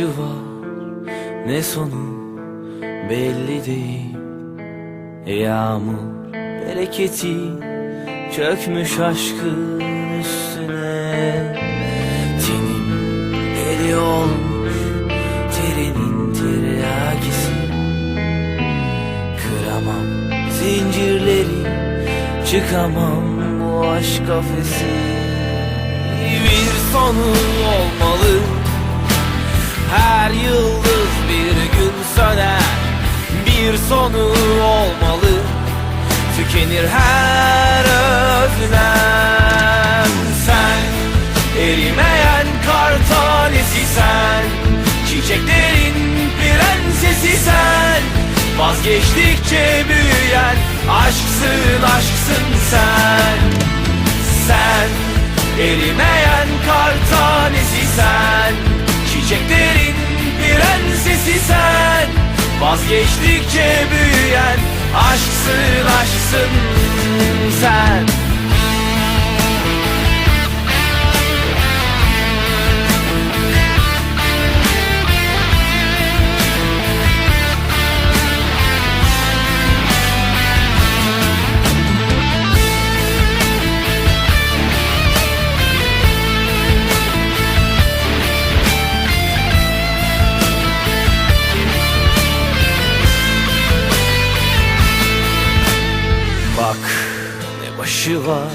başı var ne sonu belli değil. Yağmur bereketi çökmüş aşkın üstüne. Tenim deli olmuş terinin tiryakisi. Kıramam zincirleri çıkamam bu aşk kafesi. Bir sonu olmalı her yıldız bir gün söner. Bir sonu olmalı. Tükenir her özlem. Sen erimeyen kar tanesi sen. Çiçeklerin prensesi sen. Vazgeçtikçe büyüyen aşksın aşksın sen. Sen erimeyen kar tanesi sen Vazgeçtikçe büyüyen aşksın aşksın başı var.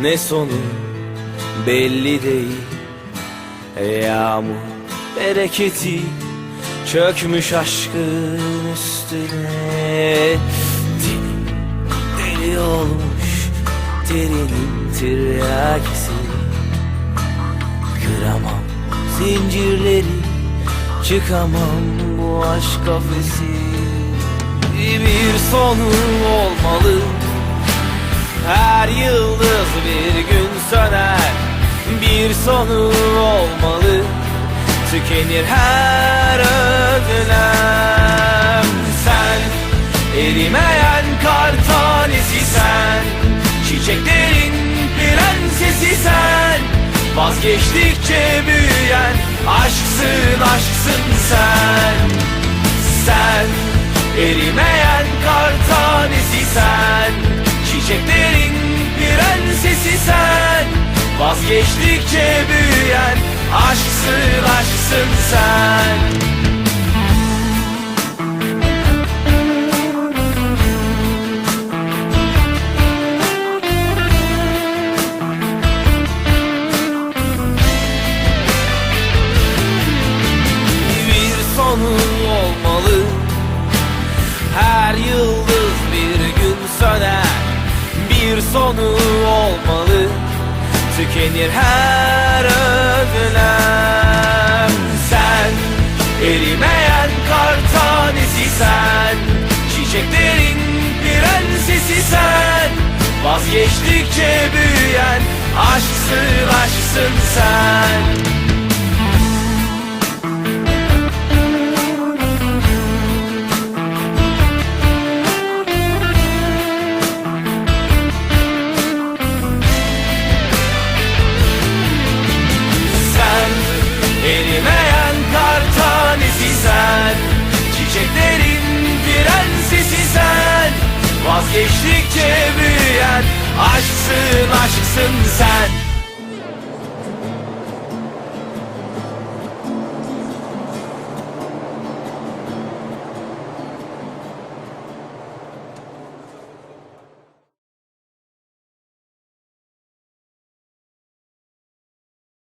Ne sonu belli değil. Yağmur bereketi çökmüş aşkın üstüne. Deli olmuş derinin tiryakisi. Kıramam zincirleri çıkamam bu aşk kafesi. Bir sonu olmalı Her yıldız bir gün söner. Bir sonu olmalı. Tükenir her özlem. Sen erimeyen kar tanesi sen. Çiçeklerin prensesi sen. Vazgeçtikçe büyüyen aşksın aşksın Sen prensesi sen. Vazgeçtikçe büyüyen aşksın aşksın sen Bir sonu olmalı. Tükenir her özlem Sen erimeyen kar tanesi sen. Çiçeklerin prensesi sen. Vazgeçtikçe büyüyen aşksın aşksın sen Çiçeklerin prensesi sen. Vazgeçtikçe büyüyen aşksın aşksın sen